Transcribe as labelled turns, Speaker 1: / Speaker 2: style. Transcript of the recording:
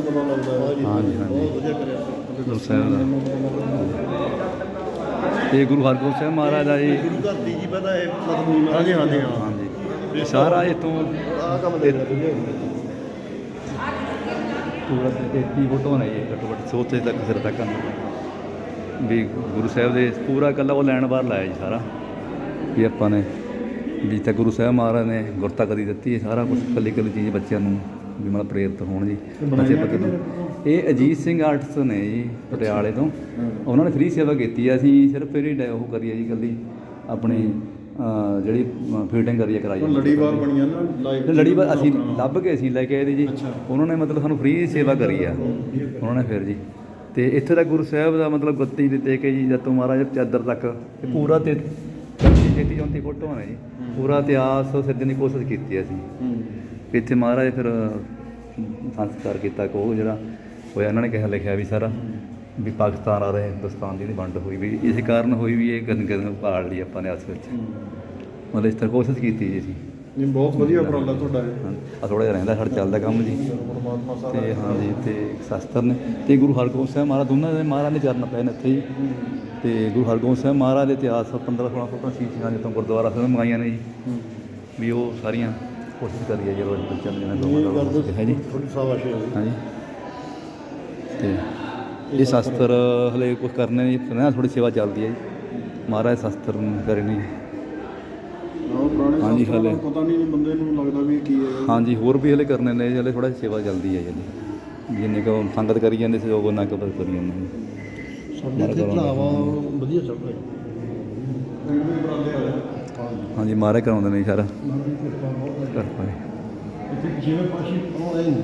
Speaker 1: ਪਤਾ ਲੱਗਦਾ ਹੈ
Speaker 2: ਹਾਂਜੀ, ਹਾਂਜੀ।
Speaker 1: ਬਹੁਤ ਵਧੀਆ ਕਰਿਆ
Speaker 2: ਗੁਰੂ ਸਾਹਿਬ ਦਾ ਇਹ ਗੁਰੂ ਹਰਗੋਬਿੰਦ ਸਾਹਿਬ ਮਹਾਰਾਜ ਦਾ ਜੀ
Speaker 1: ਗੁਰੂ ਘਰ ਦੀ ਜੀ ਪਹਿਲਾਂ ਇਹ ਮਤਲਬ ਹਾਂਜੀ ਹਾਂਜੀ
Speaker 2: ਹਾਂਜੀ। ਸਾਰਾ ਇਤੋਂ
Speaker 1: ਆਹ ਕੰਮ ਦੇ
Speaker 2: ਪੂਰਾ 33 ਫੋਟੋ ਨੇ ਜੀ ਘੱਟੋ ਘੱਟ ਸੋਚੇ ਤੱਕ ਸਿਰ ਤੱਕ ਵੀ ਗੁਰੂ ਸਾਹਿਬ ਦੇ ਪੂਰਾ ਇਕੱਲਾ ਉਹ ਲੈਣ ਬਾਹਰ ਲਾਇਆ ਜੀ ਸਾਰਾ। ਵੀ ਆਪਾਂ ਨੇ ਵੀ ਤਾਂ ਗੁਰੂ ਸਾਹਿਬ ਮਹਾਰਾਜ ਨੇ ਗੁਰਤਾ ਕਦੀ ਦਿੱਤੀ ਹੈ ਸਾਰਾ ਕੁਝ ਕੱਲੀ ਕੱਲੀ ਚੀਜ਼ ਬੱਚਿਆਂ ਨੂੰ। ਵੀ ਮਤਲਬ ਪ੍ਰੇਰਿਤ ਹੋਣ ਜੀ ਬੱਚੇ ਪੱਕੇ ਤੋਂ। ਇਹ ਅਜੀਤ ਸਿੰਘ ਆਰਟਸ ਨੇ ਜੀ ਪਟਿਆਲੇ ਤੋਂ। ਉਹਨਾਂ ਨੇ ਫ੍ਰੀ ਸੇਵਾ ਕੀਤੀ ਆ ਅਸੀਂ ਸਿਰਫ ਇਹਦੀ ਡ- ਉਹ ਕਰੀ ਆ ਜੀ ਕੱਲੀ ਆਪਣੀ ਜਿਹੜੀ ਫੀਡਿੰਗ ਕਰੀ ਆ ਕਰਾਈ।
Speaker 1: ਲੜੀਵਾਰ ਬਣੀਆਂ ਨਾ ਲਾਈਵ
Speaker 2: ਤੇ ਲੜੀ ਵਾਰ ਅਸੀਂ ਲੱਭ ਕੇ ਅਸੀਂ ਲੈ ਕੇ ਆਏ ਜੀ। ਉਹਨਾਂ ਨੇ ਮਤਲਬ ਸਾਨੂੰ ਫ੍ਰੀ ਸੇਵਾ ਕਰੀ ਆ। ਉਹਨਾਂ ਨੇ ਫਿਰ ਜੀ। ਤੇ ਇੱਥੇ ਦਾ ਗੁਰੂ ਸਾਹਿਬ ਦਾ ਮਤਲਬ ਗੱਤੀ ਦੇ ਤੇ ਕੇ ਜੀ ਜਦ ਤੋਂ ਮਹਾਰਾਜ ਚਾਦਰ ਤੱਕ ਪੂਰਾ ਤੇ 33 34 ਫੋਟੋ ਨੇ ਜੀ। ਪੂਰਾ ਇਤਿਹਾਸ ਸਿਰਜਣ ਦੀ ਕੋਸ਼ਿਸ਼ ਕੀਤੀ ਅਸੀਂ। ਇੱਥੇ ਮਹਾਰਾਜ ਫਿਰ ਸੰਸਕਾਰ ਕੀਤਾ ਕੋ ਜਿਹੜਾ ਹੋਇਆ ਇਹਨਾਂ ਨੇ ਕਿਹਾ ਲਿਖਿਆ ਵੀ ਸਾਰਾ ਵੀ ਪਾਕਿਸਤਾਨ ਆ ਰਹੇ ਹਿੰਦੁਸਤਾਨ ਦੀ ਜਿਹੜੀ ਵੰਡ ਹੋਈ ਵੀ ਇਸੇ ਕਾਰਨ ਹੋਈ ਵੀ ਇਹ ਕਦਮ ਕਦਮ ਪਾੜ ਲਈ ਆਪਾਂ ਨੇ ਆਪਸ ਵਿੱਚ। ਮਤਲਬ ਇਸ ਤਰ੍ਹਾਂ ਕੋਸ਼ਿਸ਼ ਕੀਤੀ ਜੀ ਅਸੀਂ।
Speaker 1: ਨਹੀਂ ਬਹੁਤ ਵਧੀਆ ਉਪਰਾਲਾ ਤੁਹਾਡਾ ਇਹ।
Speaker 2: ਆ ਥੋੜਾ ਜਿਹਾ ਰਹਿੰਦਾ ਸਾਡਾ ਚੱਲਦਾ ਕੰਮ ਜੀ। ਤੇ ਹਾਂ ਜੀ ਤੇ ਸ਼ਾਸਤਰ ਨੇ ਤੇ ਗੁਰੂ ਹਰਗੋਬਿੰਦ ਸਾਹਿਬ ਮਹਾਰਾਜ ਦੋਨਾਂ ਦੇ ਮਹਾਰਾਜ ਦੇ ਚਰਨ ਪਏ ਨੇ ਇੱਥੇ ਜੀ। ਤੇ ਗੁਰੂ ਹਰਗੋਬਿੰਦ ਸਾਹਿਬ ਮਹਾਰਾਜ ਦੇ ਇਤਿਹਾਸ 15 16 ਫੋਟੋ ਸ਼ੀਸ਼ੀਆਂ ਜਿੱਥੋਂ ਗੁਰਦੁਆਰਾ ਸਾਹਿਬ ਮੰਗਾਈਆਂ ਨੇ ਜੀ। ਵੀ ਉਹ ਸਾਰੀਆਂ ਕੋਸ਼ਿਸ਼ ਕਰੀ ਹੈ ਜੀ ਰੋਜ਼ ਬੱਚਿਆਂ ਨੂੰ ਜਿਵੇਂ
Speaker 1: ਇਹ
Speaker 2: ਦੋ ਹੈ ਜੀ
Speaker 1: ਥੋੜੀ ਸਾਵਾਸ਼ ਹੈ
Speaker 2: ਹਾਂਜੀ। ਤੇ ਇਹ ਸ਼ਾਸਤਰ ਹਲੇ ਕੁਝ ਕਰਨੇ ਨਹੀਂ ਫਿਰ ਥੋੜੀ ਸੇਵਾ ਚੱਲਦੀ ਹੈ ਜੀ। ਮਹਾਰਾਜ ਸ਼ਾਸਤਰ ਕਰਨੀ
Speaker 1: ਆਹ ਪੁਰਾਣੇ
Speaker 2: ਹਾਂਜੀ, ਹਾਲੇ।
Speaker 1: ਪਤਾ ਨਹੀਂ ਬੰਦੇ ਨੂੰ ਲੱਗਦਾ ਵੀ ਕੀ ਹੈ।
Speaker 2: ਹਾਂਜੀ ਹੋਰ ਵੀ ਹਲੇ ਕਰਨੇ ਨੇ ਹਲੇ ਥੋੜਾ ਸੇਵਾ ਚੱਲਦੀ ਹੈ ਜੀ। ਜਿੰਨੇ ਕੋ ਸੰਗਤ ਕਰੀ ਜਾਂਦੇ ਸਹਿਯੋਗ ਉਹਨਾਂ ਕੋ ਬਸ ਕਰੀ ਜਾਂਦੇ ਨੇ।
Speaker 1: ਸਾਡੇ ਢਲਾਵਾ ਵਧੀਆ ਚੱਲ ਰਿਹਾ
Speaker 2: ਹਾਂਜੀ ਮਹਾਰਾਜ ਕਰਾਉਂਦੇ ਨੇ ਸਾਰਾ। ਕਰ ਪਾਏ
Speaker 1: ਜਿਵੇਂ ਪਾਸ਼ੀ ਆਉਂਦੇ ਨੇ